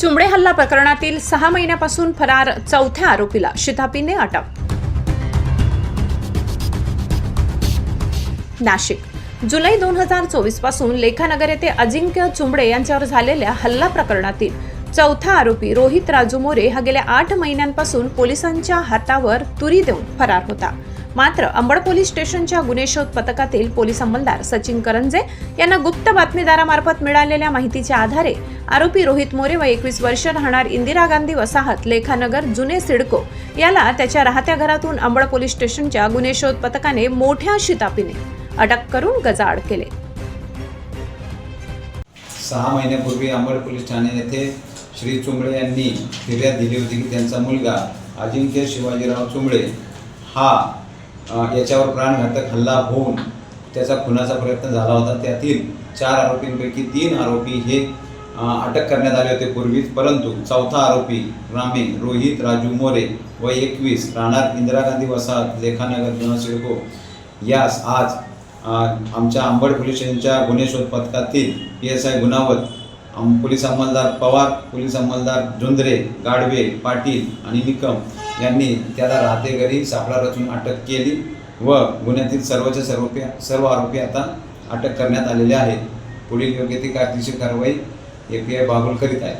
चुंबडे हल्ला प्रकरणातील सहा महिन्यापासून फरार चौथ्या आरोपीला शितापीने अटक. नाशिक. जुलै दोन हजार चोवीसपासून लेखानगर येथे अजिंक्य चुंबडे यांच्यावर झालेल्या हल्ला प्रकरणातील चौथा आरोपी रोहित राजू मोरे हा गेल्या आठ महिन्यांपासून पोलिसांच्या हातावर तुरी देऊन फरार होता. मात्र अंबड पोलीस स्टेशनच्या गुन्हे शोध पथकातील पोलीस अंमलदार सचिन करंजे यांना गुप्त बातमीदारामार्फत मिळालेल्या माहितीच्या आधारे आरोपी रोहित मोरे व एकवीस वर्ष राहणार इंदिरा गांधी वसाहत लेखानगर जुने सिडको याला त्याच्या राहत्या घरातून अंबड पोलीस स्टेशनच्या गुन्हे शोध पथकाने मोठ्या शितापीने अटक करून गजाआड केले. सहा महिन्यापूर्वी अंबड पोलीस ठाणे येथे श्री चुंबळे यांनी फिर्याद दिली होती की त्यांचा मुलगा अजिंक्य शिवाजीराव चुंबळे हा याच्यावर प्राणघातक हल्ला होऊन त्याचा खुनाचा प्रयत्न झाला होता. त्यातील चार आरोपींपैकी तीन आरोपी हे अटक करण्यात आले होते पूर्वीच. परंतु चौथा आरोपी रामे रोहित राजू मोरे व एकवीस राहणार इंदिरा गांधी वसाहत लेखानगर जुना सिडको यास आज आमच्या अंबड पोलीस स्टेशनच्या गुन्हे शोध पथकातील P S I Gunawat police अंमलदार Pawar police अंमलदार जोंधरे गाडवे पाटील आणि निकम यांनी त्याला राहते घरी सापळा रचून अटक केली व गुन्ह्यातील सर्वच्या सर्व सर्व आरोपी आता अटक करण्यात आलेले आहेत. पुढील योग्य ती कायदेशीर कारवाई ए पी आय बागुल करीत आहे.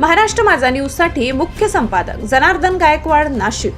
महाराष्ट्र माझा न्यूजसाठी मुख्य संपादक जनार्दन गायकवाड नाशिक.